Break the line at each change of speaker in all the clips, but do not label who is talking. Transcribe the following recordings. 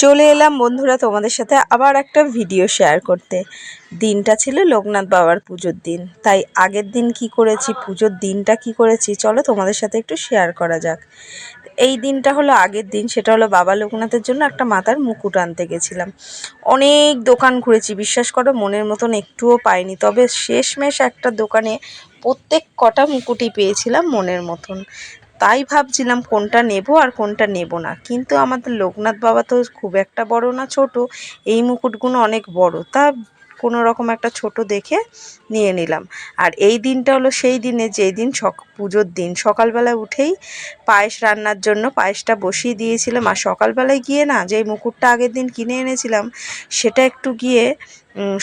চলে এলাম বন্ধুরা তোমাদের সাথে আবার একটা ভিডিও শেয়ার করতে। দিনটা ছিল লোকনাথ বাবার পুজোর দিন, তাই আগের দিন কি করেছি, পুজোর দিনটা কি করেছি, চলো তোমাদের সাথে একটু শেয়ার করা যাক। এই দিনটা হলো আগের দিন, সেটা হলো বাবা লোকনাথের জন্য একটা মাথার মুকুট আনতে গেছিলাম। অনেক দোকান ঘুরেছি, বিশ্বাস করো মনের মতন একটুও পাইনি, তবে শেষমেশ একটা দোকানে প্রত্যেক কটা মুকুটই পেয়েছিলাম মনের মতন। তাই ভাবছিলাম কোনটা নেব আর কোনটা নেব না। কিন্তু আমাদের লোকনাথ বাবা তো খুব একটা বড় না, ছোট। এই মুকুটগুলো অনেক বড়। তা কোনো রকম একটা ছোট দেখে নিয়ে নিলাম। আর এই দিনটা হলো সেই দিনে যেই দিন সক, পুজোর দিন। সকালবেলা উঠেই পায়েস রান্নার জন্য পায়েসটা বসিয়ে দিয়েছিলাম। আর সকালবেলায় গিয়ে না যেই মুকুটটা আগের দিন কিনে এনেছিলাম, সেটা একটু গিয়ে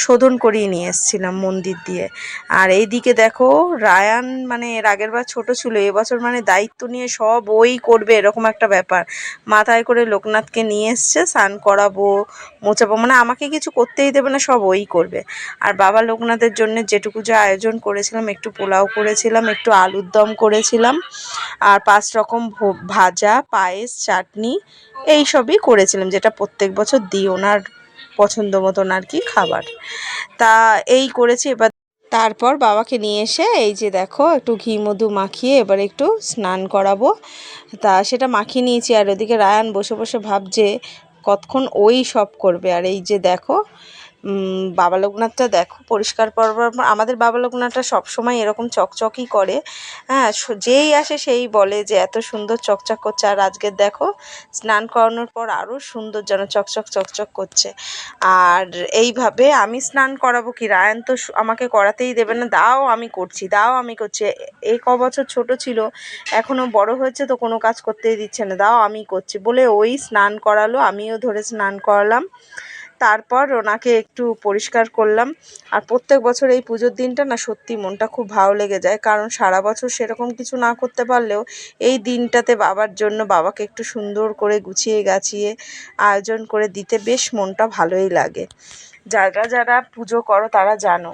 শোধন করিয়ে নিয়ে এসেছিলাম মন্দির দিয়ে। আর এই দিকে দেখো, রায়ান মানে এর আগের বার ছোটো ছিল, এবছর মানে দায়িত্ব নিয়ে সব ওই করবে, এরকম একটা ব্যাপার। মাথায় করে লোকনাথকে নিয়ে এসছে, স্নান করাবো মোচাবো মানে আমাকে কিছু করতেই দেবে না, সব ওই করবে। আর বাবা লোকনাথের জন্য যেটুকু যা আয়োজন করেছিলাম, একটু পোলাও করেছিলাম, একটু আলুর দম করেছিলাম, আর পাঁচ রকম ভাজা, পায়েস, চাটনি, এই সবই করেছিলাম, যেটা প্রত্যেক বছর দিই। ওনার পছন্দ মতন আর কি খাবার। তা এই করেছি, এবার তারপর বাবাকে নিয়ে এসে এই যে দেখো, একটু ঘি মধু মাখিয়ে এবার একটু স্নান করাবো। তা সেটা মাখিয়ে নিয়েছি আর ওদিকে রায়ান বসে বসে ভাবছে, কতক্ষণ ওই সব করবে? আর এই যে দেখো বাবা লোকনাথটা দেখো, পরিষ্কার পরবার আমাদের বাবা লোকনাথটা সবসময় এরকম চকচকই করে। হ্যাঁ যেই আসে সেই বলে যে এত সুন্দর চকচক করছে। আর আজকে দেখো, স্নান করানোর পর আরও সুন্দর যেন চকচক চকচক করছে। আর এইভাবে আমি স্নান করাবো কি? রায়ন তো আমাকে করাতেই দেবে না। দাও, আমি করছি, দাও, আমি করছি। এই ক বছর ছোট ছিল এখনও বড় হয়েছে তো কোনো কাজ করতেই দিচ্ছে না। দাও, আমি করছি বলে ওই স্নান করালো, আমিও ধরে স্নান করালাম। তারপর ওনাকে একটু পরিষ্কার করলাম। আর প্রত্যেক বছর এই পুজোর দিনটা না সত্যি মনটা খুব ভালো লেগে যায়। কারণ সারা বছর সেরকম কিছু না করতে পারলেও এই দিনটাতে বাবার জন্য বাবাকে একটু সুন্দর করে গুছিয়ে গাছিয়ে আয়োজন করে দিতে বেশ মনটা ভালোই লাগে। যারা যারা পুজো করো তারা জানো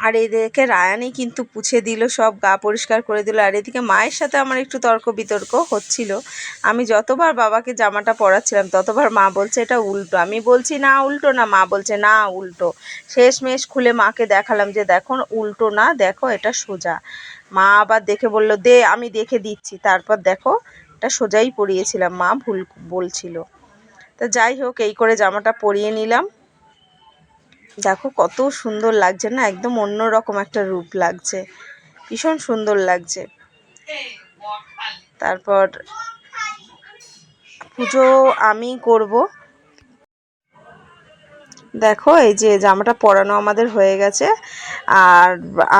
আর এদিকে রায়ানই কিন্তু পুছে দিল, সব গা পরিষ্কার করে দিল। আর এদিকে মায়ের সাথে আমার একটু তর্ক বিতর্ক হচ্ছিল। আমি যতবার বাবাকে জামাটা পরাচ্ছিলাম, ততবার মা বলছে, এটা উল্টো। আমি বলছি, না, উল্টো না। মা বলছে, না, উল্টো। শেষমেশ খুলে মাকে দেখালাম যে, দেখো, উল্টো না, দেখো, এটা সোজা। মা আবার দেখে বলল, দে, আমি দেখে দিচ্ছি। তারপর দেখো, এটা সোজাই পরিয়েছিলাম, মা ভুল বলছিল। তা যাই হোক, এই করে জামাটা পরিয়ে নিলাম। দেখো কত সুন্দর লাগছে না? একদম অন্য রকম একটা রূপ লাগছে। ভীষণ সুন্দর লাগছে। তারপর পুজো আমি করব। দেখো, এই যে জামাটা পরানো আমাদের হয়ে গেছে। আর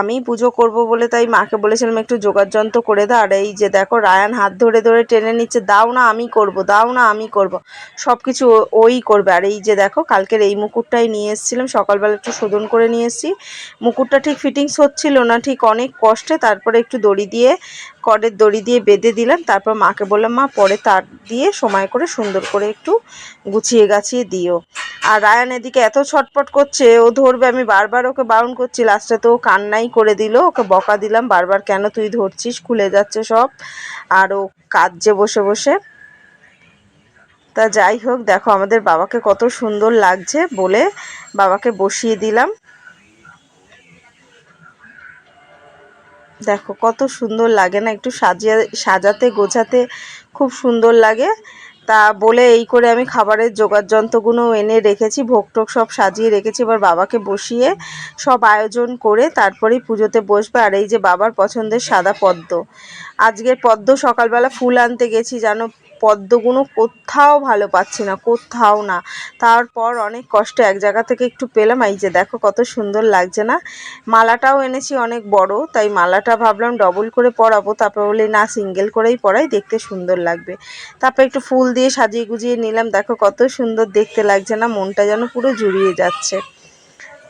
আমি পুজো করব বলে তাই মাকে বলেছিলাম, একটু যন্ত্র করে দাও। আর এই যে দেখো, রায়ান হাত ধরে ধরে টেনে নিচ্ছে, দাও না, আমি করব, দাও না, আমি করব। সব কিছু ওই করবে। আর এই যে দেখো, কালকের এই মুকুটটাই নিয়ে এসেছিলাম, সকালবেলা একটু শোধন করে নিয়ে এসেছি। মুকুটটা ঠিক ফিটিংস হচ্ছিল না, ঠিক অনেক কষ্টে, তারপরে একটু দড়ি দিয়ে করের দড়ি দিয়ে বেঁধে দিলাম, তারপর মাকে বললাম, মা, পরে তার দিয়ে সময় করে সুন্দর করে একটু গুছিয়ে গাছিয়ে দিও। আর রায়ান এদিকে এত ছটপট করছে, ও ধরবে, আমি বারবার ওকে বারণ করছি, লাস্টে তো ও কান্নাই করে দিল, ওকে বকা দিলাম, বারবার কেন তুই ধরছিস, খুলে যাচ্ছে সব। আর ও কাঁদছে বসে বসে। তা যাই হোক, দেখো আমাদের বাবাকে কত সুন্দর লাগছে বলে বাবাকে বসিয়ে দিলাম। দেখো, কত সুন্দর লাগে না একটু সাজিয়ে, সাজাতে, গোছাতে খুব সুন্দর লাগে। তা বলে এই করে আমি খাবারের জোগাড় যন্ত্রগুলো এনে রেখেছি, ভোগ টোক সব সাজিয়ে রেখেছি, এবার বাবাকে বসিয়ে সব আয়োজন করে তারপরেই পুজোতে বসবে। আর এই যে বাবার পছন্দের সাদা পদ্ম, আজকের পদ্ম সকালবেলা ফুল আনতে গেছি, জানো? পদ্মগুলো কোথাও ভালো পাচ্ছি না, কোথাও না। তারপর অনেক কষ্ট এক জায়গা থেকে একটু পেলাম, এই যে দেখো কত সুন্দর লাগছে না। মালাটাও এনেছি, অনেক বড়, তাই মালাটা ভাবলাম ডবল করে পরাবো, তারপর বলি না সিঙ্গেল করেই পরাই, দেখতে সুন্দর লাগবে। তারপর একটু ফুল দিয়ে সাজিয়ে গুজিয়ে নিলাম, দেখো কত সুন্দর দেখতে লাগছে না, মনটা যেন পুরো জুড়িয়ে যাচ্ছে।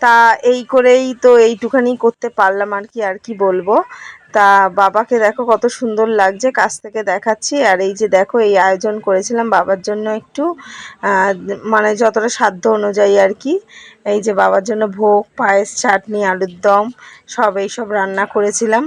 তা এই করেই তো এইটুখানি করতে পারলাম আর কি আর কি বলব। তা বাবাকে দেখো কত সুন্দর লাগছে, কাছ থেকে দেখাচ্ছি। আর এই যে দেখো, এই আয়োজন করেছিলাম বাবার জন্য একটু মানে যতটা সাধ্য অনুযায়ী আর কি। এই যে বাবার জন্য ভোগ, পায়েস, চাটনি, আলুর দম, সব এইসব রান্না করেছিলাম।